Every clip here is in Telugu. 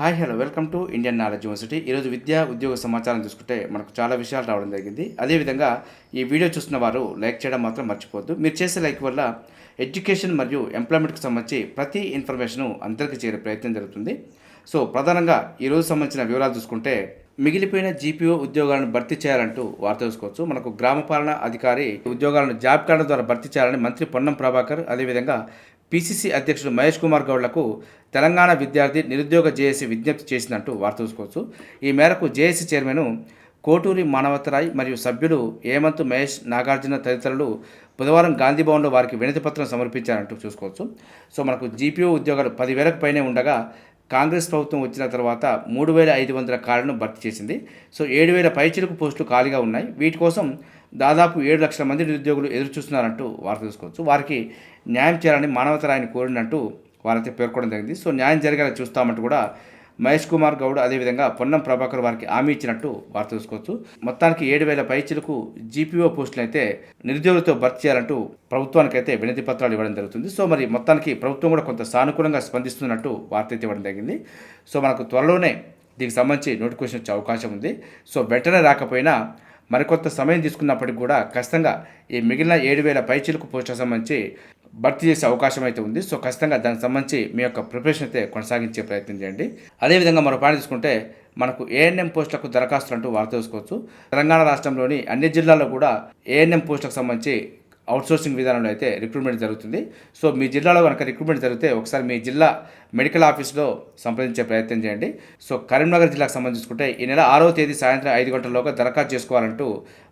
Hi hello welcome to Indian knowledge university. ఈరోజు విద్యా ఉద్యోగ సమాచారం చూసుకుంటే మనకు చాలా విషయాలు రావడం జరిగింది. అదేవిధంగా ఈ వీడియో చూస్తున్న వారు లైక్ చేయడం మాత్రం మర్చిపోవద్దు. మీరు చేసే లైక్ వల్ల ఎడ్యుకేషన్ మరియు ఎంప్లాయ్మెంట్కి సంబంధించి ప్రతి ఇన్ఫర్మేషను అందరికీ చేరే ప్రయత్నం జరుగుతుంది. సో ప్రధానంగా ఈరోజు సంబంధించిన వివరాలు చూసుకుంటే మిగిలిపోయిన జీపీఓ ఉద్యోగాలను భర్తీ చేయాలంటూ వార్త చూసుకోవచ్చు మనకు గ్రామ పాలన అధికారి ఉద్యోగాలను జాబ్ కార్డు ద్వారా భర్తీ చేయాలని మంత్రి పొన్నం ప్రభాకర్ అదేవిధంగా పిసిసి అధ్యక్షుడు మహేష్ కుమార్ గౌడ్లకు తెలంగాణ విద్యార్థి నిరుద్యోగ జేఏసీ విజ్ఞప్తి చేసినట్టు వార్త చూసుకోవచ్చు ఈ మేరకు జేఏసీ చైర్మన్ కోటూరి మానవతరాయ్ మరియు సభ్యులు హేమంత్ మహేష్ నాగార్జున తదితరులు బుధవారం గాంధీ భవన్లో వారికి వినతిపత్రం సమర్పించారంటూ చూసుకోవచ్చు. సో మనకు జీపీఓ ఉద్యోగాలు పదివేలకు పైనే ఉండగా కాంగ్రెస్ ప్రభుత్వం వచ్చిన తర్వాత మూడు వేల ఐదు వందల ఖాళీలను భర్తీ చేసింది. సో ఏడు వేల పైచిలకు పోస్టులు ఖాళీగా ఉన్నాయి. వీటి కోసం దాదాపు ఏడు లక్షల మంది నిరుద్యోగులు ఎదురుచూస్తున్నారంటూ వారు తెలుసుకోవచ్చు. వారికి న్యాయం చేయాలని మానవతరాయని కోరినట్టు వారైతే పేర్కొనడం జరిగింది. సో న్యాయం జరిగేలా చూస్తామంటూ కూడా మహేష్ కుమార్ గౌడ్ అదేవిధంగా పొన్నం ప్రభాకర్ వారికి హామీ ఇచ్చినట్టు వారు తెలుసుకోవచ్చు. మొత్తానికి ఏడు వేల పైచీలకు జీపీఓ పోస్టులు అయితే నిరుద్యోగులతో భర్తీ చేయాలంటూ ప్రభుత్వానికి అయితే వినతి పత్రాలు ఇవ్వడం జరుగుతుంది. సో మరి మొత్తానికి ప్రభుత్వం కూడా కొంత సానుకూలంగా స్పందిస్తున్నట్టు వార్త అయితే ఇవ్వడం జరిగింది. సో మనకు త్వరలోనే దీనికి సంబంధించి నోటిఫికేషన్ వచ్చే అవకాశం ఉంది. సో వెంటనే రాకపోయినా మరికొంత సమయం తీసుకున్నప్పటికి కూడా ఖచ్చితంగా ఈ మిగిలిన ఏడు వేల పైచీలకు పోస్టులకు సంబంధించి భర్తీ చేసే అవకాశం అయితే ఉంది. సో ఖచ్చితంగా దానికి సంబంధించి మీ యొక్క ప్రిపరేషన్ అయితే కొనసాగించే ప్రయత్నం చేయండి. అదేవిధంగా మరో పాయింట్ తీసుకుంటే మనకు ఏఎన్ఎం పోస్టులకు దరఖాస్తులు అంటూ వార్త తెలుసుకోవచ్చు. తెలంగాణ రాష్ట్రంలోని అన్ని జిల్లాల్లో కూడా ఏఎన్ఎం పోస్టులకు సంబంధించి అవుట్సోర్సింగ్ విధానంలో అయితే రిక్రూట్మెంట్ జరుగుతుంది. సో మీ జిల్లాలో కనుక రిక్రూట్మెంట్ జరిగితే ఒకసారి మీ జిల్లా మెడికల్ ఆఫీస్లో సంప్రదించే ప్రయత్నం చేయండి. సో కరీంనగర్ జిల్లాకు సంబంధించుకుంటే ఈ నెల ఆరో తేదీ సాయంత్రం ఐదు గంటల్లోగా దరఖాస్తు చేసుకోవాలంటూ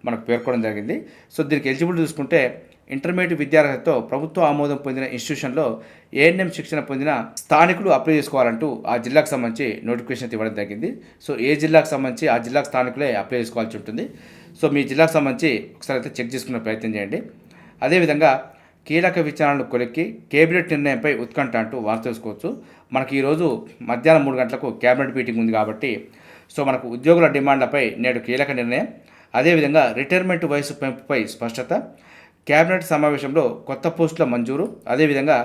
మనకు పేర్కొనడం జరిగింది. సో దీనికి ఎలిజిబిలిటీ చూసుకుంటే ఇంటర్మీడియట్ విద్యార్హతతో ప్రభుత్వ ఆమోదం పొందిన ఇన్స్టిట్యూషన్లో ఏఎన్ఎం శిక్షణ పొందిన స్థానికులు అప్లై చేసుకోవాలంటూ ఆ జిల్లాకు సంబంధించి నోటిఫికేషన్ ఇవ్వడం జరిగింది. సో ఏ జిల్లాకు సంబంధించి ఆ జిల్లాకు స్థానికులే అప్లై చేసుకోవాల్సి ఉంటుంది. సో మీ జిల్లాకు సంబంధించి ఒకసారి అయితే చెక్ చేసుకునే ప్రయత్నం చేయండి. అదేవిధంగా కీలక విచారణలు కొలిక్కి కేబినెట్ నిర్ణయంపై ఉత్కంఠ అంటూ వార్త తెలుసుకోవచ్చు. మనకి ఈరోజు మధ్యాహ్నం మూడు గంటలకు కేబినెట్ మీటింగ్ ఉంది కాబట్టి సో మనకు ఉద్యోగుల డిమాండ్లపై నేడు కీలక నిర్ణయం. అదేవిధంగా రిటైర్మెంట్ వయసు పెంపుపై స్పష్టత. కేబినెట్ సమావేశంలో కొత్త పోస్టుల మంజూరు అదేవిధంగా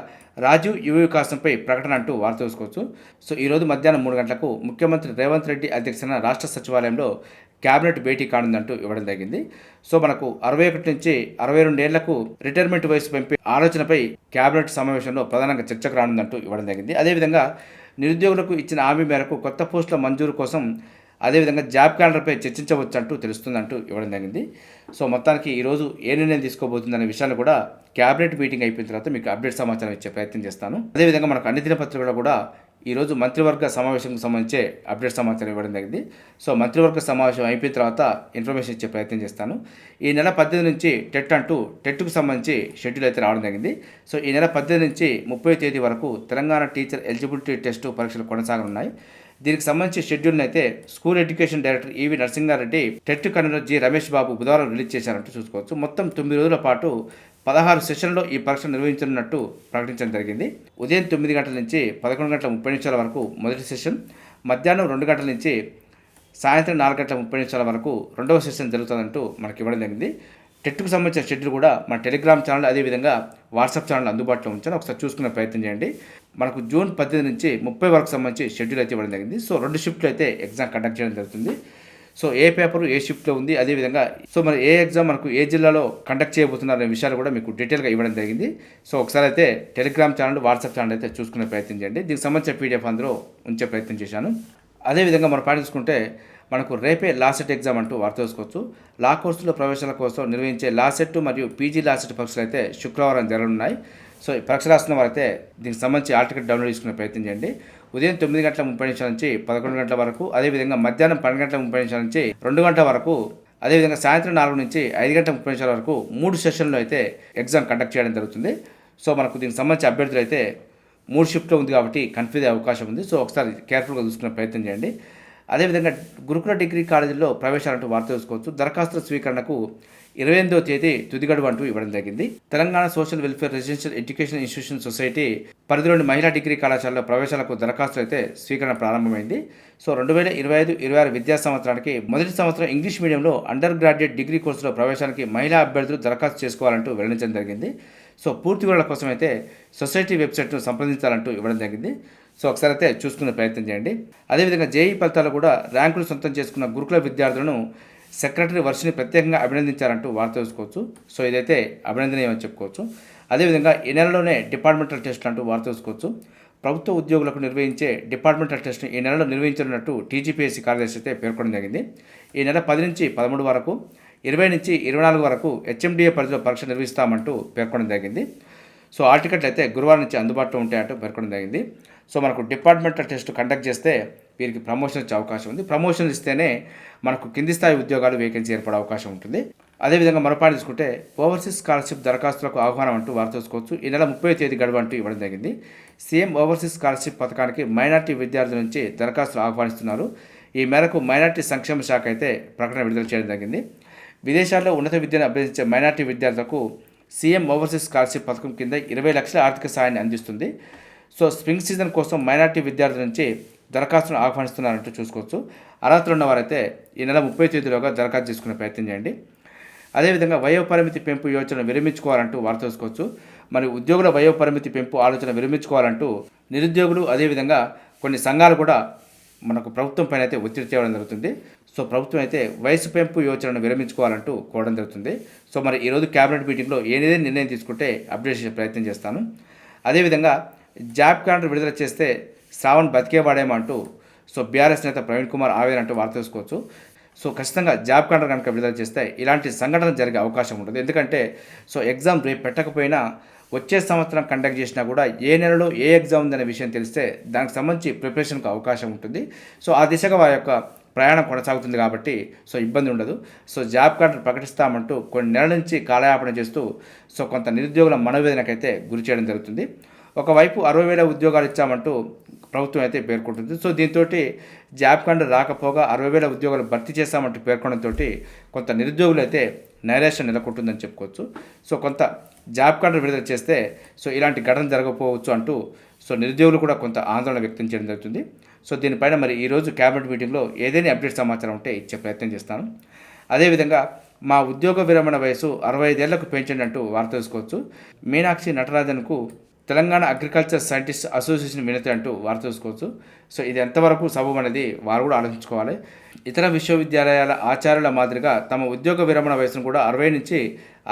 రాజీవ్ యువ వికాసంపై ప్రకటన అంటూ వార్త చూసుకోవచ్చు సో ఈరోజు మధ్యాహ్నం మూడు గంటలకు ముఖ్యమంత్రి రేవంత్ రెడ్డి అధ్యక్షతన రాష్ట్ర సచివాలయంలో కేబినెట్ భేటీ కానుందంటూ ఇవ్వడం జరిగింది. సో మనకు అరవై ఒకటి నుంచి అరవై రెండేళ్ళకు రిటైర్మెంట్ వయసు పెంపే ఆలోచనపై కేబినెట్ సమావేశంలో ప్రధానంగా చర్చకు రానుందంటూ ఇవ్వడం జరిగింది. అదేవిధంగా నిరుద్యోగులకు ఇచ్చిన హామీ మేరకు కొత్త పోస్టుల మంజూరు కోసం అదేవిధంగా జాబ్ క్యాలెండర్పై చర్చించవచ్చు అంటూ తెలుస్తుందంటూ ఇవ్వడం జరిగింది. సో మొత్తానికి ఈరోజు ఏ నిర్ణయం తీసుకోబోతుందనే విషయాన్ని కూడా క్యాబినెట్ మీటింగ్ అయిపోయిన తర్వాత మీకు అప్డేట్ సమాచారం ఇచ్చే ప్రయత్నం చేస్తాను. అదేవిధంగా మనకు అన్ని దినపత్రికలో కూడా ఈరోజు మంత్రివర్గ సమావేశంకి సంబంధించే అప్డేట్ సమాచారం ఇవ్వడం జరిగింది. సో మంత్రివర్గ సమావేశం అయిపోయిన తర్వాత ఇన్ఫర్మేషన్ ఇచ్చే ప్రయత్నం చేస్తాను. ఈ నెల పద్దెనిమిది నుంచి టెట్ అంటూ టెట్కు సంబంధించి షెడ్యూల్ అయితే రావడం జరిగింది. సో ఈ నెల పద్దెనిమిది నుంచి ముప్పై తేదీ వరకు తెలంగాణ టీచర్ ఎలిజిబిలిటీ టెస్ట్ పరీక్షలు కొనసాగనున్నాయి. దీనికి సంబంధించి షెడ్యూల్ని అయితే school education director EV Narasinga Reddy TET convener G Ramesh Babu బుధవారం రిలీజ్ చేశారంటూ చూసుకోవచ్చు. మొత్తం తొమ్మిది రోజుల పాటు పదహారు సెషన్లో ఈ పరీక్ష నిర్వహించనున్నట్టు ప్రకటించడం జరిగింది. ఉదయం తొమ్మిది గంటల నుంచి పదకొండు గంటల ముప్పై నిమిషాల వరకు మొదటి సెషన్ మధ్యాహ్నం రెండు గంటల నుంచి సాయంత్రం నాలుగు గంటల ముప్పై నిమిషాల వరకు రెండవ సెషన్ జరుగుతుందంటూ మనకి ఇవ్వడం జరిగింది. టెట్కు సంబంధించిన షెడ్యూల్ కూడా మన టెలిగ్రామ్ ఛానల్ అదేవిధంగా వాట్సాప్ ఛానల్ అందుబాటులో ఉంచాను. ఒకసారి చూసుకునే ప్రయత్నం చేయండి. మనకు జూన్ పద్దెనిమిది నుంచి ముప్పై వరకు సంబంధించి షెడ్యూల్ అయితే ఇవ్వడం జరిగింది. సో రెండు షిఫ్ట్లు అయితే ఎగ్జామ్ కండక్ట్ చేయడం జరుగుతుంది. సో ఏ పేపర్ ఏ షిఫ్ట్లో ఉంది అదేవిధంగా సో మరి ఏ ఎగ్జామ్ మనకు ఏ జిల్లాలో కండక్ట్ చేయబోతున్నారు అనే విషయాలు కూడా మీకు డీటెయిల్గా ఇవ్వడం జరిగింది. సో ఒకసారి అయితే టెలిగ్రామ్ ఛానల్ వాట్సాప్ ఛానల్ అయితే చూసుకునే ప్రయత్నం చేయండి. దీనికి సంబంధించిన పీడిఎఫ్ అందులో ఉంచే ప్రయత్నం చేశాను. అదేవిధంగా మనం పాటించుకుంటే మనకు రేపే లాసెట్ ఎగ్జామ్ అంటూ వార్త తెలుసుకోవచ్చు లా కోర్సులో ప్రవేశాల కోసం నిర్వహించే లాసెట్ మరియు పీజీ లాసెట్ పరీక్షలు అయితే శుక్రవారం జరగనున్నాయి. సో ఈ పరీక్ష రాసిన వారైతే దీనికి సంబంధించి ఆర్టికల్ డౌన్లోడ్ చేసుకునే ప్రయత్నం చేయండి. ఉదయం తొమ్మిది గంటల ముప్పై నిమిషాల నుంచి పదకొండు గంటల వరకు అదేవిధంగా మధ్యాహ్నం పన్నెండు గంటల ముప్పై నిమిషాల నుంచి రెండు గంటల వరకు అదేవిధంగా సాయంత్రం నాలుగు నుంచి ఐదు గంటల ముప్పై నిమిషాల వరకు మూడు సెషన్లో అయితే ఎగ్జామ్ కండక్ట్ చేయడం జరుగుతుంది. సో మనకు దీనికి సంబంధించి అభ్యర్థులు అయితే మూడు షిఫ్ట్లో ఉంది కాబట్టి కన్ఫ్యూజ్ అయ్యే అవకాశం ఉంది. సో ఒకసారి కేర్ఫుల్గా చూసుకునే ప్రయత్నం చేయండి. అదేవిధంగా గురుకుల డిగ్రీ కాలేజీల్లో ప్రవేశాలంటూ వార్త చూసుకోవచ్చు దరఖాస్తుల స్వీకరణకు ఇరవై ఎనిమిదో తేదీ తుదిగడువు అంటూ ఇవ్వడం జరిగింది. Telangana social welfare residential education institution society పరిధిలోని మహిళా డిగ్రీ కళాశాలలో ప్రవేశాలకు దరఖాస్తులు అయితే స్వీకరణ ప్రారంభమైంది. సో రెండు వేల ఇరవై ఐదు ఇరవై ఆరు విద్యా సంవత్సరానికి మొదటి సంవత్సరం ఇంగ్లీష్ మీడియంలో అండర్ గ్రాడ్యుయేట్ డిగ్రీ కోర్సులో ప్రవేశానికి మహిళా అభ్యర్థులు దరఖాస్తు చేసుకోవాలంటూ వెల్లడించడం జరిగింది. సో పూర్తి వివరాల కోసం అయితే సొసైటీ వెబ్సైట్ను సంప్రదించాలంటూ ఇవ్వడం జరిగింది. సో ఒకసారి అయితే చూసుకునే ప్రయత్నం చేయండి. అదేవిధంగా జేఈ ఫలితాలు కూడా ర్యాంకులు సొంతం చేసుకున్న గురుకుల విద్యార్థులను సెక్రటరీ వర్షిని ప్రత్యేకంగా అభినందించారంటూ వార్త తెలుసుకోవచ్చు సో ఇదైతే అభినందనీయమని చెప్పుకోవచ్చు. అదేవిధంగా ఈ నెలలోనే డిపార్ట్మెంటల్ టెస్టులు అంటూ వార్త తెలుసుకోవచ్చు ప్రభుత్వ ఉద్యోగులకు నిర్వహించే డిపార్ట్మెంటల్ టెస్ట్ను ఈ నెలలో నిర్వహించనున్నట్టు టీజీపీఎస్సీ కార్యదర్శి అయితే పేర్కొనడం జరిగింది. ఈ నెల పది నుంచి పదమూడు వరకు ఇరవై నుంచి ఇరవై నాలుగు వరకు హెచ్ఎండిఏ పరిధిలో పరీక్ష నిర్వహిస్తామంటూ పేర్కొనడం జరిగింది. సో ఆ టికెట్లు అయితే గురువారం నుంచి అందుబాటులో ఉంటాయంటూ పేర్కొనడం జరిగింది. సో మనకు డిపార్ట్మెంటల్ టెస్ట్ కండక్ట్ చేస్తే వీరికి ప్రమోషన్ వచ్చే అవకాశం ఉంది. ప్రమోషన్ ఇస్తేనే మనకు కింది స్థాయి ఉద్యోగాలు వేకెన్సీ ఏర్పడే అవకాశం ఉంటుంది. అదేవిధంగా మరోపాటు తీసుకుంటే ఓవర్సీస్ స్కాలర్షిప్ దరఖాస్తులకు ఆహ్వానం అంటూ వార్త చూసుకోవచ్చు ఈ నెల ముప్పై తేదీ గడువు అంటూ ఇవ్వడం జరిగింది. సీఎం ఓవర్సీస్ స్కాలర్షిప్ పథకానికి మైనార్టీ విద్యార్థుల నుంచి దరఖాస్తులు ఆహ్వానిస్తున్నారు. ఈ మేరకు మైనార్టీ సంక్షేమ శాఖ అయితే ప్రకటన విడుదల చేయడం జరిగింది. విదేశాల్లో ఉన్నత విద్యను అభ్యసించే మైనార్టీ విద్యార్థులకు సీఎం ఓవర్సీస్ స్కాలర్షిప్ పథకం కింద ఇరవై లక్షల ఆర్థిక సాయాన్ని అందిస్తుంది. సో స్ప్రింగ్ సీజన్ కోసం మైనార్టీ విద్యార్థుల నుంచి దరఖాస్తును ఆహ్వానిస్తున్నారంటూ చూసుకోవచ్చు. అర్హతలు ఉన్నవారైతే ఈ నెల ముప్పై తేదీలోగా దరఖాస్తు చేసుకునే ప్రయత్నం చేయండి. అదేవిధంగా వయోపరిమితి పెంపు యోచన విరమించుకోవాలంటూ వార్త చూసుకోవచ్చు మరి ఉద్యోగుల వయోపరిమితి పెంపు ఆలోచన విరమించుకోవాలంటూ నిరుద్యోగులు అదేవిధంగా కొన్ని సంఘాలు కూడా మనకు ప్రభుత్వం పైన అయితే ఒత్తిడి తేవడం జరుగుతుంది. సో ప్రభుత్వం అయితే వయసు పెంపు యోచనను విరమించుకోవాలంటూ కోవడం జరుగుతుంది. సో మరి ఈరోజు క్యాబినెట్ మీటింగ్లో ఏదైనా నిర్ణయం తీసుకుంటే అప్డేట్ చేసే ప్రయత్నం చేస్తాను. అదేవిధంగా జాబ్ క్యాలెండర్ విడుదల చేస్తే శ్రావణ్ బతికేవాడేమో అంటూ సో బీఆర్ఎస్ నేత ప్రవీణ్ కుమార్ ఆవేదన అంటూ వార్త తెలుసుకోవచ్చు. సో ఖచ్చితంగా జాబ్ క్యాలెండర్ కనుక విడుదల చేస్తే ఇలాంటి సంఘటన జరిగే అవకాశం ఉంటుంది. ఎందుకంటే సో ఎగ్జామ్ రేపు పెట్టకపోయినా వచ్చే సంవత్సరం కండక్ట్ చేసినా కూడా ఏ నెలలో ఏ ఎగ్జామ్ ఉందనే విషయం తెలిస్తే దానికి సంబంధించి ప్రిపరేషన్కి అవకాశం ఉంటుంది. సో ఆ దిశగా వారి యొక్క ప్రయాణం కొనసాగుతుంది కాబట్టి సో ఇబ్బంది ఉండదు. సో జాబ్ కార్డు ప్రకటిస్తామంటూ కొన్ని నెలల నుంచి కాలయాపన చేస్తూ సో కొంత నిరుద్యోగుల మనోవేదనకైతే గురి చేయడం జరుగుతుంది. ఒకవైపు అరవై వేల ఉద్యోగాలు ఇచ్చామంటూ ప్రభుత్వం అయితే పేర్కొంటుంది. సో దీంతో జాబ్ కార్డు రాకపోగా అరవై వేల ఉద్యోగాలు భర్తీ చేస్తామంటూ పేర్కొనడంతో కొంత నిరుద్యోగులు అయితే నైరాశ్యం నెలకొంటుందని చెప్పుకోవచ్చు. సో కొంత జాబ్ కార్డు విడుదల చేస్తే సో ఇలాంటి ఘటన జరగకపోవచ్చు అంటూ సో నిరుద్యోగులు కూడా కొంత ఆందోళన వ్యక్తం చేయడం జరుగుతుంది. సో దీనిపైన మరి ఈరోజు క్యాబినెట్ మీటింగ్లో ఏదైనా అప్డేట్ సమాచారం ఉంటే ఇచ్చే ప్రయత్నం చేస్తాను. అదేవిధంగా మా ఉద్యోగ విరమణ వయసు అరవై ఐదేళ్ళకు పెంచండి అంటూ వార్త తెలుసుకోవచ్చు. మీనాక్షి నటరాజన్కు తెలంగాణ అగ్రికల్చర్ సైంటిస్ట్ అసోసియేషన్ వినతి అంటూ వారు తెలుసుకోవచ్చు. సో ఇది ఎంతవరకు సబబు అనేది వారు కూడా ఆలోచించుకోవాలి. ఇతర విశ్వవిద్యాలయాల ఆచార్యుల మాదిరిగా తమ ఉద్యోగ విరమణ వయసును కూడా అరవై నుంచి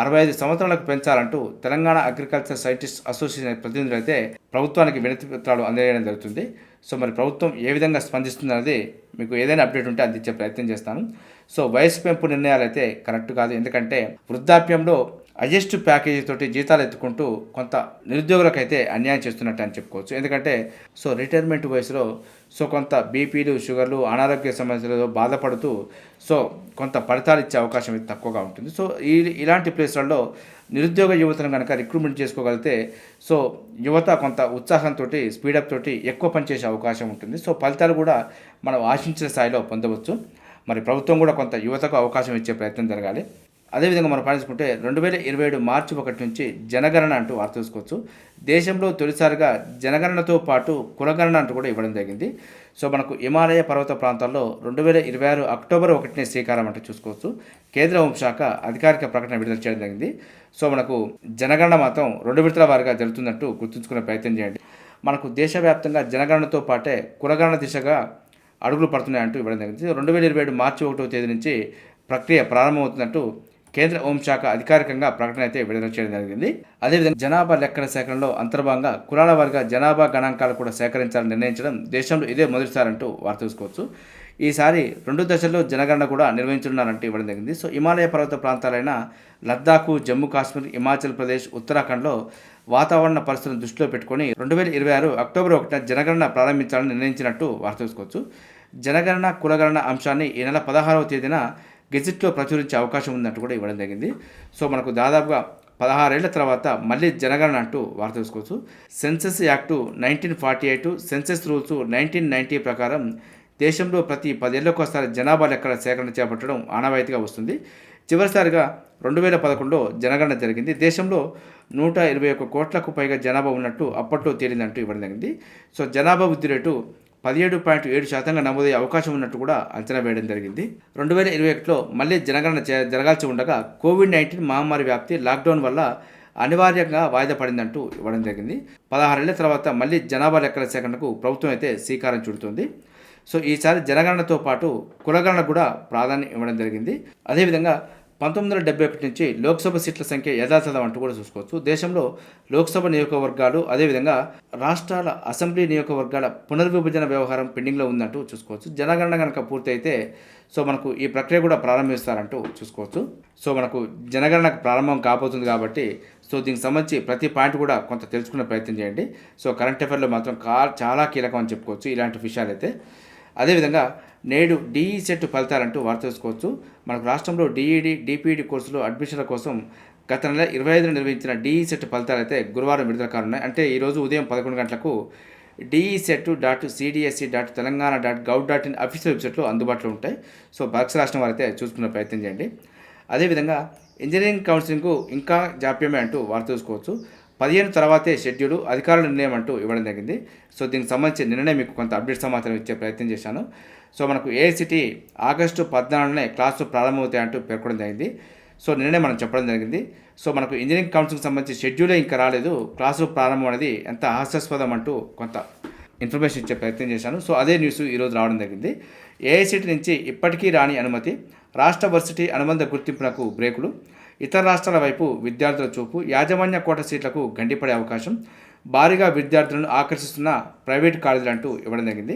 అరవై ఐదు సంవత్సరాలకు పెంచాలంటూ తెలంగాణ అగ్రికల్చర్ సైంటిస్ట్ అసోసియేషన్ ప్రతినిధులు అయితే ప్రభుత్వానికి వినతి పత్రాలు అందజేయడం జరుగుతుంది. సో మరి ప్రభుత్వం ఏ విధంగా స్పందిస్తుంది అనేది మీకు ఏదైనా అప్డేట్ ఉంటే అందించే ప్రయత్నం చేస్తాను. సో వయసు పెంపు నిర్ణయాలు అయితే కరెక్ట్ కాదు. ఎందుకంటే వృద్ధాప్యంలో అజెస్ట్ ప్యాకేజీ తోటి జీతాలు ఎత్తుకుంటూ కొంత నిరుద్యోగులకైతే అన్యాయం చేస్తున్నట్టు అని చెప్పుకోవచ్చు. ఎందుకంటే సో రిటైర్మెంట్ వయసులో సో కొంత బీపీలు షుగర్లు అనారోగ్య సమస్యలతో బాధపడుతూ సో కొంత ఫలితాలు ఇచ్చే అవకాశం అయితే తక్కువగా ఉంటుంది. సో ఈ ఇలాంటి ప్లేస్లలో నిరుద్యోగ యువతను కనుక రిక్రూట్మెంట్ చేసుకోగలిగితే సో యువత కొంత ఉత్సాహంతో స్పీడప్ తోటి ఎక్కువ పనిచేసే అవకాశం ఉంటుంది. సో ఫలితాలు కూడా మనం ఆశించిన స్థాయిలో పొందవచ్చు. మరి ప్రభుత్వం కూడా కొంత యువతకు అవకాశం ఇచ్చే ప్రయత్నం జరగాలి. అదేవిధంగా మనం పాటించుకుంటే రెండు వేల ఇరవై ఏడు మార్చి ఒకటి నుంచి జనగణన అంటూ వార్త చూసుకోవచ్చు దేశంలో తొలిసారిగా జనగణనతో పాటు కులగణన అంటూ కూడా ఇవ్వడం జరిగింది. సో మనకు హిమాలయ పర్వత ప్రాంతాల్లో రెండు వేల ఇరవై ఆరు అక్టోబర్ ఒకటినే శ్రీకారం అంటూ చూసుకోవచ్చు. కేంద్ర హోంశాఖ అధికారిక ప్రకటన విడుదల చేయడం జరిగింది. సో మనకు జనగణన మాత్రం రెండు విడతల వారిగా జరుగుతుందంటూ గుర్తుంచుకునే ప్రయత్నం చేయండి. మనకు దేశవ్యాప్తంగా జనగణనతో పాటే కులగణన దిశగా అడుగులు పడుతున్నాయంటూ ఇవ్వడం జరిగింది. రెండు వేల ఇరవై ఏడు మార్చి ఒకటో తేదీ నుంచి ప్రక్రియ ప్రారంభమవుతున్నట్టు కేంద్ర హోంశాఖ అధికారికంగా ప్రకటన అయితే విడుదల చేయడం జరిగింది. అదేవిధంగా జనాభా లెక్కల సేకరణలో అంతర్భాగంగా కులాల వారిగా జనాభా గణాంకాలు కూడా సేకరించాలని నిర్ణయించడం దేశంలో ఇదే మొదటిసారంటూ వార్త చూసుకోవచ్చు ఈసారి రెండు దశల్లో జనగణన కూడా నిర్వహించనున్నారంటూ ఇవ్వడం జరిగింది. సో హిమాలయ పర్వత ప్రాంతాలైన లద్దాఖు జమ్మూ కాశ్మీర్ హిమాచల్ ప్రదేశ్ ఉత్తరాఖండ్లో వాతావరణ పరిస్థితులను దృష్టిలో పెట్టుకొని రెండు వేల ఇరవై ఆరు అక్టోబర్ ఒకటిన జనగణన ప్రారంభించాలని నిర్ణయించినట్టు వార్త చూసుకోవచ్చు జనగణన కులగణన అంశాన్ని ఈ నెల పదహారవ తేదీన గెజిట్లో ప్రచురించే అవకాశం ఉందంటూ కూడా ఇవ్వడం జరిగింది. సో మనకు దాదాపుగా పదహారేళ్ళ తర్వాత మళ్ళీ జనగణన అంటూ వార్త తెలుసుకోవచ్చు. Census act nineteen forty eight census rules nineteen ninety ప్రకారం దేశంలో ప్రతి పదేళ్ళకోసారి జనాభా లెక్కల సేకరణ చేపట్టడం ఆనవాయితీగా వస్తుంది. చివరిసారిగా రెండు వేల పదకొండులో జనగణన జరిగింది. దేశంలో నూట ఇరవై ఒక్క కోట్లకు పైగా జనాభా ఉన్నట్టు అప్పట్లో తేలిందంటూ ఇవ్వడం జరిగింది. సో జనాభా వృద్ధి రేటు పదిహేడు పాయింట్ ఏడు శాతంగా నమోదయ్యే అవకాశం ఉన్నట్టు కూడా అంచనా వేయడం జరిగింది. రెండు వేల ఇరవై ఒకటిలో మళ్ళీ జనగణన జరగాల్సి ఉండగా కోవిడ్ నైన్టీన్ మహమ్మారి వ్యాప్తి లాక్డౌన్ వల్ల అనివార్యంగా వాయిదా పడిందంటూ ఇవ్వడం జరిగింది. పదహారేళ్ళ తర్వాత మళ్ళీ జనాభా లెక్కల సేకరణకు ప్రభుత్వం అయితే శ్రీకారం చుడుతుంది. సో ఈసారి జనగణనతో పాటు కులగణన కూడా ప్రాధాన్యం ఇవ్వడం జరిగింది. అదేవిధంగా పంతొమ్మిది వందల డెబ్బై ఒకటి నుంచి లోక్సభ సీట్ల సంఖ్య యథాతథం అంటూ కూడా చూసుకోవచ్చు. దేశంలో లోక్సభ నియోజకవర్గాలు అదేవిధంగా రాష్ట్రాల అసెంబ్లీ నియోజకవర్గాల పునర్విభజన వ్యవహారం పెండింగ్లో ఉందంటూ చూసుకోవచ్చు. జనగణన కనుక పూర్తయితే సో మనకు ఈ ప్రక్రియ కూడా ప్రారంభిస్తారంటూ చూసుకోవచ్చు. సో మనకు జనగణన ప్రారంభం కాబోతుంది కాబట్టి సో దీనికి సంబంధించి ప్రతి పాయింట్ కూడా కొంత తెలుసుకునే ప్రయత్నం చేయండి. సో కరెంట్ అఫైర్లో మాత్రం కా చాలా కీలకం అని చెప్పుకోవచ్చు ఇలాంటి విషయాలు అయితే అదేవిధంగా నేడు డిఈ సెట్ ఫలితాలంటూ వార్త తెలుసుకోవచ్చు. మనకు రాష్ట్రంలో డిఈడి డిపిఈడి కోర్సులు అడ్మిషన్ల కోసం గత నెల ఇరవై ఐదున నిర్వహించిన డిఈ సెట్ ఫలితాలు అయితే గురువారం విడుదల కానున్నాయి. అంటే ఈరోజు ఉదయం పదకొండు గంటలకు DE CET dot CDSC dot Telangana dot gov dot in official వెబ్సైట్లో అందుబాటులో ఉంటాయి. సో పరీక్ష రాష్ట్రం వారైతే చూసుకునే ప్రయత్నం చేయండి. అదేవిధంగా ఇంజనీరింగ్ కౌన్సిలింగ్కు ఇంకా జాప్యమే అంటూ వార్త చూసుకోవచ్చు పదిహేను తర్వాతే షెడ్యూల్ అధికారుల నిర్ణయం అంటూ ఇవ్వడం జరిగింది. సో దీనికి సంబంధించి నిన్ననే మీకు కొంత అప్డేట్ సమాచారం ఇచ్చే ప్రయత్నం చేశాను. సో మనకు ఏఐసిటీ ఆగస్టు పద్నాలుగునే క్లాసులు ప్రారంభమవుతాయి అంటూ పేర్కొనడం జరిగింది. సో నిన్ననే మనం చెప్పడం జరిగింది. సో మనకు ఇంజనీరింగ్ కౌన్సిల్కి సంబంధించి షెడ్యూలే ఇంకా రాలేదు. క్లాసులు ప్రారంభం అనేది ఎంత హాస్యాస్పదం అంటూ కొంత ఇన్ఫర్మేషన్ ఇచ్చే ప్రయత్నం చేశాను. సో అదే న్యూస్ ఈరోజు రావడం జరిగింది. ఏఐసిటీ నుంచి ఇప్పటికీ రాని అనుమతి రాష్ట్ర వర్సిటీ అనుబంధ గుర్తింపునకు బ్రేకులు ఇతర రాష్ట్రాల వైపు విద్యార్థుల చూపు యాజమాన్య కోట సీట్లకు గండిపడే అవకాశం భారీగా విద్యార్థులను ఆకర్షిస్తున్న ప్రైవేట్ కాలేజీలు అంటూ ఇవ్వడం జరిగింది.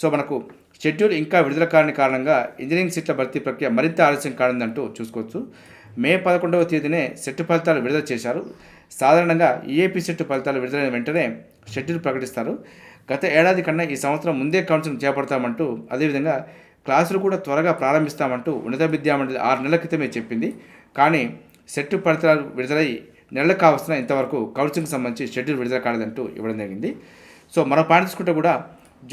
సో మనకు షెడ్యూల్ ఇంకా విడుదల కాని కారణంగా ఇంజనీరింగ్ సీట్ల భర్తీ ప్రక్రియ మరింత ఆలస్యం కానుందంటూ చూసుకోవచ్చు. మే పదకొండవ తేదీనే సెట్ ఫలితాలు విడుదల చేశారు. సాధారణంగా ఈఏపీ సెట్ ఫలితాలు విడుదలైన వెంటనే షెడ్యూల్ ప్రకటిస్తారు. గత ఏడాది కన్నా ఈ సంవత్సరం ముందే కౌన్సిలింగ్ చేపడతామంటూ అదేవిధంగా క్లాసులు కూడా త్వరగా ప్రారంభిస్తామంటూ ఉన్నత విద్యామండలి ఆరు నెలల క్రితమే చెప్పింది. కానీ సెట్ ఫలితాలు విడుదలై నెలలు కావస్తున్న ఇంతవరకు కౌన్సిలింగ్ సంబంధించి షెడ్యూల్ విడుదల కాలేదంటూ ఇవ్వడం జరిగింది. సో మరో పాయింట్ తీసుకుంటే కూడా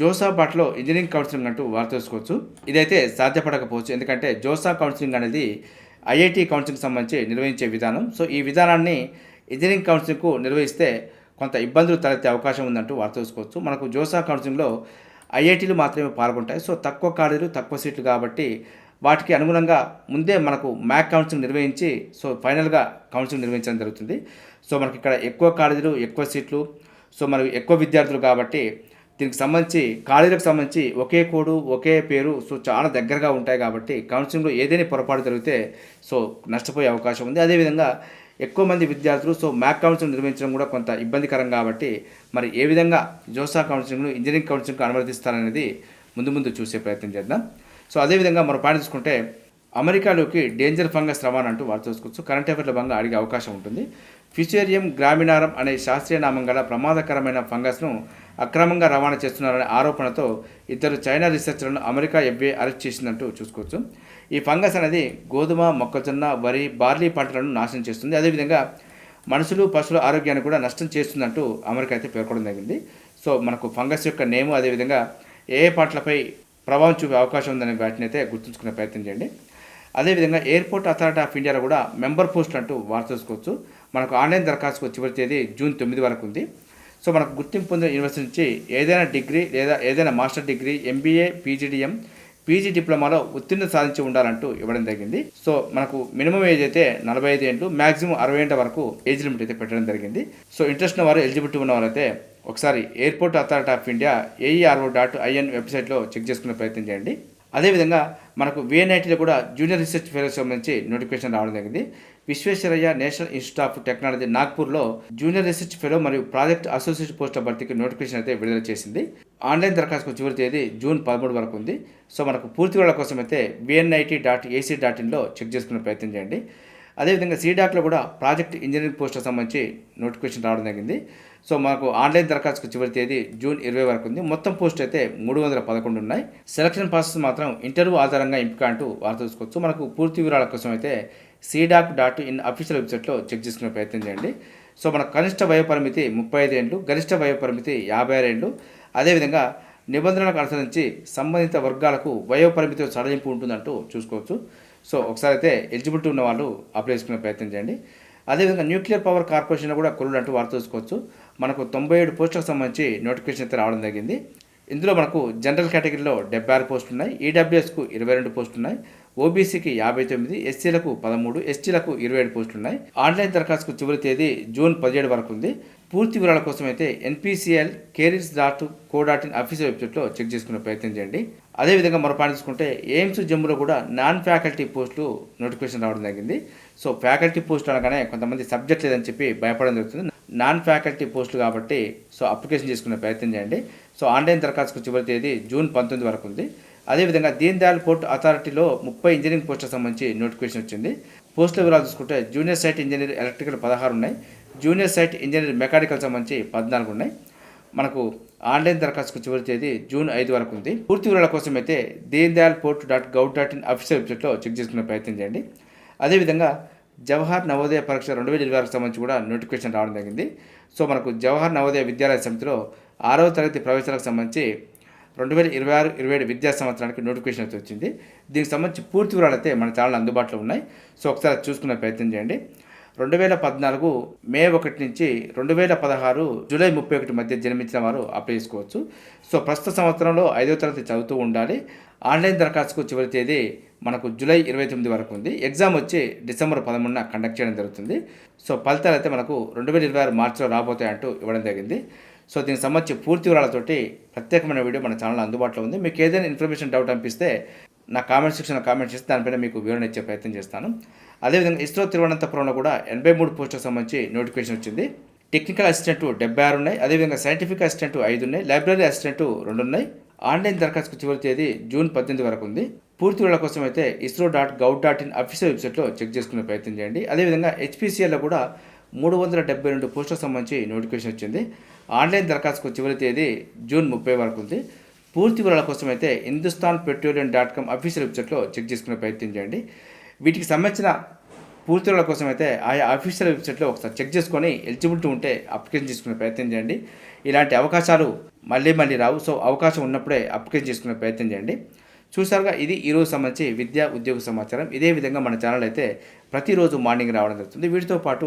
జోసాబాట్లో ఇంజనీరింగ్ కౌన్సిలింగ్ అంటూ వార్త తెలుసుకోవచ్చు. ఇదైతే సాధ్యపడకపోవచ్చు. ఎందుకంటే జోసా కౌన్సిలింగ్ అనేది ఐఐటి కౌన్సిలింగ్ సంబంధించి నిర్వహించే విధానం. సో ఈ విధానాన్ని ఇంజనీరింగ్ కౌన్సిలింగ్కు నిర్వహిస్తే కొంత ఇబ్బందులు తలెత్తే అవకాశం ఉందంటూ వార్త తెలుసుకోవచ్చు. మనకు జోసా కౌన్సిలింగ్లో ఐఐటీలు మాత్రమే పాల్గొంటాయి. సో తక్కువ ఖాళీలు తక్కువ సీట్లు కాబట్టి వాటికి అనుగుణంగా ముందే మనకు మ్యాక్ కౌన్సిలింగ్ నిర్వహించి సో ఫైనల్గా కౌన్సిలింగ్ నిర్వహించడం జరుగుతుంది. సో మనకి ఇక్కడ ఎక్కువ కాలేజీలు ఎక్కువ సీట్లు సో మనకు ఎక్కువ విద్యార్థులు కాబట్టి దీనికి సంబంధించి కాలేజీలకు సంబంధించి ఒకే కోడు ఒకే పేరు సో చాలా దగ్గరగా ఉంటాయి కాబట్టి కౌన్సిలింగ్లో ఏదైనా పొరపాటు జరిగితే సో నష్టపోయే అవకాశం ఉంది. అదేవిధంగా ఎక్కువ మంది విద్యార్థులు సో మ్యాక్ కౌన్సిలింగ్ నిర్వహించడం కూడా కొంత ఇబ్బందికరం కాబట్టి మరి ఏ విధంగా జోసా కౌన్సిలింగ్ను ఇంజనీరింగ్ కౌన్సిలింగ్కు అనుమతిస్తారనేది ముందు ముందు చూసే ప్రయత్నం చేద్దాం. సో అదేవిధంగా మనం పాయింట్ చూసుకుంటే అమెరికాలోకి డేంజర్ ఫంగస్ రవాణా అంటూ వార్త చూసుకోవచ్చు కరెంట్ అఫైర్ల భాగంగా అడిగే అవకాశం ఉంటుంది. ఫిషేరియం గ్రామినారం అనే శాస్త్రీయ నామం గల ప్రమాదకరమైన ఫంగస్ను అక్రమంగా రవాణా చేస్తున్నారనే ఆరోపణతో ఇద్దరు చైనా రీసెర్చర్లను అమెరికా ఎఫ్ఏ అరెస్ట్ చేసిందంటూ చూసుకోవచ్చు. ఈ ఫంగస్ అనేది గోధుమ మొక్కజొన్న వరి బార్లీ పంటలను నాశనం చేస్తుంది. అదేవిధంగా మనుషులు పశువుల ఆరోగ్యాన్ని కూడా నష్టం చేస్తుందంటూ అమెరికా అయితే పేర్కొనడం జరిగింది. సో మనకు ఫంగస్ యొక్క నేము అదేవిధంగా ఏ ఏ పంటలపై ప్రభావం చూపే అవకాశం ఉందనే వాటిని అయితే గుర్తుంచుకునే ప్రయత్నం చేయండి. అదేవిధంగా ఎయిర్పోర్ట్ అథారిటీ ఆఫ్ ఇండియాలో కూడా మెంబర్ పోస్ట్ అంటూ వార్త చూసుకోవచ్చు మనకు ఆన్లైన్ దరఖాస్తుకు చివరి తేదీ జూన్ తొమ్మిది వరకు ఉంది. సో మనకు గుర్తింపు పొందిన యూనివర్సిటీ నుంచి ఏదైనా డిగ్రీ లేదా ఏదైనా master degree MBA PGDM PG డిప్లొమాలో ఉత్తీర్ణత సాధించి ఉండాలంటూ ఇవ్వడం జరిగింది. సో మనకు మినిమం ఏజ్ అయితే నలభై ఐదు ఏళ్ళు మాక్సిమం అరవై ఏళ్ళ వరకు ఏజ్ లిమిట్ అయితే పెట్టడం జరిగింది. సో ఇంట్రెస్ట్ ఉన్న వారు ఎలిజిబిలిటీ ఉన్న వారైతే ఒకసారి airport authority of India AERO dot IN వెబ్సైట్లో చెక్ చేసుకునే ప్రయత్నం చేయండి. అదేవిధంగా మనకు విఎన్ఐటీలో కూడా జూనియర్ రీసెర్చ్ ఫెలోస్ సంబంధించి నోటిఫికేషన్ రావడం జరిగింది. Visvesvaraya national institute of technology నాగ్పూర్లో junior research fellow మరియు ప్రాజెక్ట్ అసోసియేట్ పోస్టుల భర్తీకి నోటిఫికేషన్ అయితే విడుదల చేసింది. ఆన్లైన్ దరఖాస్తుకు చివరి తేదీ జూన్ పదమూడు వరకు ఉంది. సో మనకు పూర్తి వివరాల కోసం అయితే విఎన్ఐటీ డాట్ ఏసీ డాట్ ఇన్లో చెక్ చేసుకునే ప్రయత్నం చేయండి. అదేవిధంగా సీడాక్లో కూడా ప్రాజెక్ట్ ఇంజనీరింగ్ పోస్టులకు సంబంధించి నోటిఫికేషన్ రావడం జరిగింది. సో మాకు ఆన్లైన్ దరఖాస్తుకు చివరి తేదీ జూన్ ఇరవై వరకు ఉంది. మొత్తం పోస్ట్ అయితే మూడు వందల పదకొండు ఉన్నాయి. సెలక్షన్ ప్రాసెస్ మాత్రం ఇంటర్వ్యూ ఆధారంగా ఎంపిక అంటూ వార్త చూసుకోవచ్చు మనకు పూర్తి వివరాల కోసం అయితే సీడాక్ డాట్ ఇన్ అఫీషియల్ వెబ్సైట్లో చెక్ చేసుకునే ప్రయత్నం చేయండి. సో మన కనిష్ట వయో పరిమితి ముప్పై ఐదు ఏళ్ళు గరిష్ట వయో పరిమితి యాభై ఆరు ఏళ్ళు. అదేవిధంగా నిబంధనలకు అనుసరించి సంబంధిత వర్గాలకు వయో పరిమితి సడలింపు ఉంటుందంటూ చూసుకోవచ్చు. సో ఒకసారి అయితే ఎలిజిబిలిటీ ఉన్న వాళ్ళు అప్లై చేసుకునే ప్రయత్నం చేయండి. అదేవిధంగా న్యూక్లియర్ పవర్ కార్పొరేషన్ కూడా కొలుడు అంటూ వారు చూసుకోవచ్చు. మనకు తొంభై ఏడు పోస్టులకు సంబంధించి నోటిఫికేషన్ అయితే రావడం జరిగింది. ఇందులో మనకు జనరల్ కేటగిరీలో డెబ్బై ఆరు పోస్టులు ఉన్నాయి ఈడబ్ల్యూఎస్కు ఇరవై రెండు పోస్టులు ఉన్నాయి ఓబీసీకి యాభై తొమ్మిది ఎస్సీలకు పదమూడు ఎస్టీలకు ఇరవై ఏడు పోస్టులు ఉన్నాయి ఆన్లైన్ దరఖాస్తుకు చివరి తేదీ జూన్ పదిహేడు వరకు ఉంది. పూర్తి వివరాల కోసం అయితే NPCIL careers dot co dot in official వెబ్సైట్లో చెక్ చేసుకునే ప్రయత్నం చేయండి. అదేవిధంగా మరో పాయింట్ చూసుకుంటే ఎయిమ్స్ జమ్ములో కూడా నాన్ ఫ్యాకల్టీ పోస్టులు నోటిఫికేషన్ రావడం జరిగింది. సో ఫ్యాకల్టీ పోస్టులు అనగానే కొంతమంది సబ్జెక్ట్ లేదని చెప్పి భయపడడం జరుగుతుంది. నాన్ ఫ్యాకల్టీ పోస్టులు కాబట్టి సో అప్లికేషన్ చేసుకునే ప్రయత్నం చేయండి. సో ఆన్లైన్ దరఖాస్తుకు చివరి తేదీ జూన్ పంతొమ్మిది వరకు ఉంది. అదేవిధంగా దీన్ దయాల్ పోర్ట్ అథారిటీలో ముప్పై ఇంజనీరింగ్ పోస్టులకు సంబంధించి నోటిఫికేషన్ వచ్చింది. పోస్టుల వివరాలు చూసుకుంటే జూనియర్ సైట్ ఇంజనీర్ ఎలక్ట్రికల్ పదహారు ఉన్నాయి. జూనియర్ సైట్ ఇంజనీర్ మెకానికల్ సంబంధించి పద్నాలుగు ఉన్నాయి. మనకు ఆన్లైన్ దరఖాస్తుకు చివరి తేదీ జూన్ ఐదు వరకు ఉంది. పూర్తి వివరాల కోసం అయితే Deen Dayal port dot gov dot in official వెబ్సైట్లో చెక్ చేసుకునే ప్రయత్నం చేయండి. అదేవిధంగా జవహర్ నవోదయ పరీక్ష రెండు వేల ఇరవై సంబంధించి కూడా నోటిఫికేషన్ రావడం జరిగింది. సో మనకు జవహర్ నవోదయ విద్యాలయ సమితిలో ఆరవ తరగతి ప్రవేశాలకు సంబంధించి రెండు వేల ఇరవై ఆరు ఇరవై ఏడు విద్యా సంవత్సరానికి నోటిఫికేషన్ అయితే వచ్చింది. దీనికి సంబంధించి పూర్తి వివరాలు అయితే మన ఛానల్ అందుబాటులో ఉన్నాయి. సో ఒకసారి చూసుకునే ప్రయత్నం చేయండి. రెండు వేల పద్నాలుగు మే ఒకటి నుంచి రెండు వేల పదహారు జూలై ముప్పై ఒకటి మధ్య జన్మించిన వారు అప్లై చేసుకోవచ్చు. సో ప్రస్తుత సంవత్సరంలో ఐదో తరగతి చదువుతూ ఉండాలి. ఆన్లైన్ దరఖాస్తుకు చివరి తేదీ మనకు జూలై ఇరవై తొమ్మిది వరకు ఉంది. ఎగ్జామ్ వచ్చి డిసెంబర్ పదమూడున కండక్ట్ చేయడం జరుగుతుంది. సో ఫలితాలు అయితే మనకు రెండు వేల ఇరవై ఆరు మార్చిలో రాబోతాయంటూ ఇవ్వడం జరిగింది. సో దీనికి సంబంధించి పూర్తి వివరాలతోటి ప్రత్యేకమైన వీడియో మన ఛానల్ అందుబాటులో ఉంది. మీకు ఏదైనా ఇన్ఫర్మేషన్ డౌట్ అనిపిస్తే నా కామెంట్ సెక్షన్లో కామెంట్ చేస్తే దానిపైన మీకు వివరణ ఇచ్చే ప్రయత్నం చేస్తాను. అదేవిధంగా ఇస్రో తిరువనంతపురంలో కూడా ఎనభై మూడు పోస్టులకు సంబంధించి నోటిఫికేషన్ వచ్చింది. టెక్నికల్ అసిస్టెంట్ డెబ్బై ఆరు ఉన్నాయి. అదేవిధంగా సైంటిఫిక్ అసిస్టెంట్ ఐదు ఉన్నాయి. లైబ్రరీ అసిస్టెంట్ రెండు ఉన్నాయి. ఆన్లైన్ దరఖాస్తుకు చివరి తేదీ జూన్ పద్దెనిమిది వరకు ఉంది. పూర్తి వివరాల కోసం అయితే ISRO dot gov dot in official వెబ్సైట్లో చెక్ చేసుకునే ప్రయత్నం చేయండి. అదేవిధంగా హెచ్పిసిఎల్లో కూడా మూడు వందల డెబ్బై రెండు పోస్టులకు సంబంధించి నోటిఫికేషన్ వచ్చింది. ఆన్లైన్ దరఖాస్తుకు చివరి తేదీ జూన్ ముప్పై వరకు ఉంది. పూర్తి వివరాల కోసం అయితే Hindustan petroleum dot com official వెబ్సైట్లో చెక్ చేసుకునే ప్రయత్నం చేయండి. వీటికి సంబంధించిన పూర్తి వివరాల కోసం అయితే ఆయా అఫీషియల్ వెబ్సైట్లో ఒకసారి చెక్ చేసుకొని ఎలిజిబిలిటీ ఉంటే అప్లికేషన్ చేసుకునే ప్రయత్నం చేయండి. ఇలాంటి అవకాశాలు మళ్ళీ మళ్ళీ రావు. సో అవకాశం ఉన్నప్పుడే అప్లికేషన్ చేసుకునే ప్రయత్నం చేయండి. చూసారుగా ఇది ఈరోజు సంబంధించి విద్యా ఉద్యోగ సమాచారం. ఇదే విధంగా మన ఛానల్ అయితే ప్రతిరోజు మార్నింగ్ రావడం జరుగుతుంది. వీటితో పాటు